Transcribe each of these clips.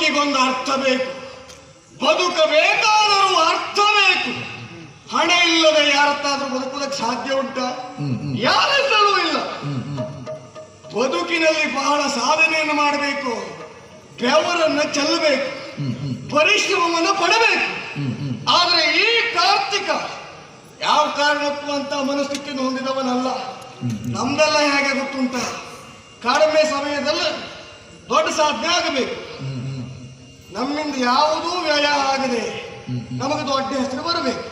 ಬದುಕಿಗೊಂದು ಅರ್ಥ ಬೇಕು. ಬದುಕಬೇಕಾದರೂ ಅರ್ಥ ಬೇಕು. ಹಣ ಇಲ್ಲದೆ ಯಾರತ್ತಾದ್ರೂ ಬದುಕುವುದಕ್ಕೆ ಸಾಧ್ಯ ಉಂಟಾ? ಯಾರಿಂದಲೂ ಇಲ್ಲ. ಬದುಕಿನಲ್ಲಿ ಬಹಳ ಸಾಧನೆಯನ್ನು ಮಾಡಬೇಕು. ಬೆವರನ್ನ ಚೆಲ್ಲಬೇಕು. ಪರಿಶ್ರಮವನ್ನು ಪಡಬೇಕು. ಆದರೆ ಈ ಕಾರ್ತಿಕ ಯಾವ ಕಾರಣಕ್ಕೂ ಅಂತ ಮನಸ್ಥಿತಿಯನ್ನು ಹೊಂದಿದವನಲ್ಲ. ನಮ್ದೆಲ್ಲ ಹೇಗೆ ಗೊತ್ತುಂಟ? ಕಡಿಮೆ ಸಮಯದಲ್ಲಿ ದೊಡ್ಡ ಸಾಧನೆ ಆಗಬೇಕು. ನಮ್ಮಿಂದ ಯಾವುದೂ ವ್ಯಯ ಆಗದೆ ನಮಗೆ ದೊಡ್ಡ ಹೆಸರು ಬರಬೇಕು.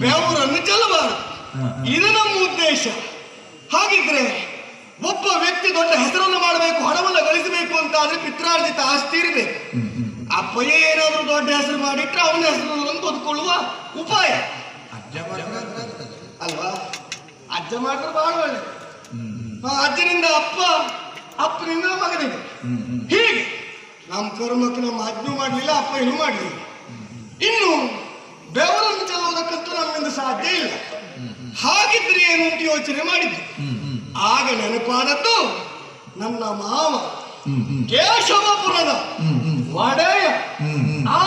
ಬೆವರನ್ನು ಚೆಲ್ಲಬಾರದು. ಇದು ನಮ್ಮ ಉದ್ದೇಶ. ಹಾಗಿದ್ರೆ ಒಬ್ಬ ವ್ಯಕ್ತಿ ದೊಡ್ಡ ಹೆಸರನ್ನು ಮಾಡಬೇಕು ಹಣವನ್ನು ಗಳಿಸಬೇಕು ಅಂತ ಆದ್ರೆ ಪಿತ್ರಾರ್ಜಿತ ಆಸ್ತಿ ಇರಬೇಕು. ಅಪ್ಪಯ್ಯ ಏನಾದರೂ ದೊಡ್ಡ ಹೆಸರು ಮಾಡಿಟ್ರೆ ಅವನ ಹೆಸರನ್ನು ಬದುಕೊಳ್ಳುವ ಉಪಾಯ. ಅಲ್ವಾ? ಅಜ್ಜ ಮಾಡಿದ್ರೆ ಬಹಳ ಒಳ್ಳೆ ಅಜ್ಜನಿಂದ ಅಪ್ಪ ಅಪ್ಪನಿಂದ ಮಗನಿಗೆ. ಹೀಗೆ. ನಮ್ಮ ಕರ್ಮಕ್ಕೆ ನಮ್ಮ ಅಜ್ಞು ಮಾಡಲಿಲ್ಲ ಅಪ್ಪ ಏನು ಮಾಡಲಿ? ಇನ್ನು ಬೆವರನ್ನು ಚೆಲ್ಲೋದಕ್ಕಂತೂ ನಮ್ಮಿಂದ ಸಾಧ್ಯ ಇಲ್ಲ. ಹಾಗಿದ್ರೆ ಏನು ಅಂತ ಯೋಚನೆ ಮಾಡಿದ್ದು ಆಗ ನೆನಪಾದದ್ದು ನನ್ನ ಮಾವ ಕೇಶವಪುರದ ಒಡೆಯ ಆ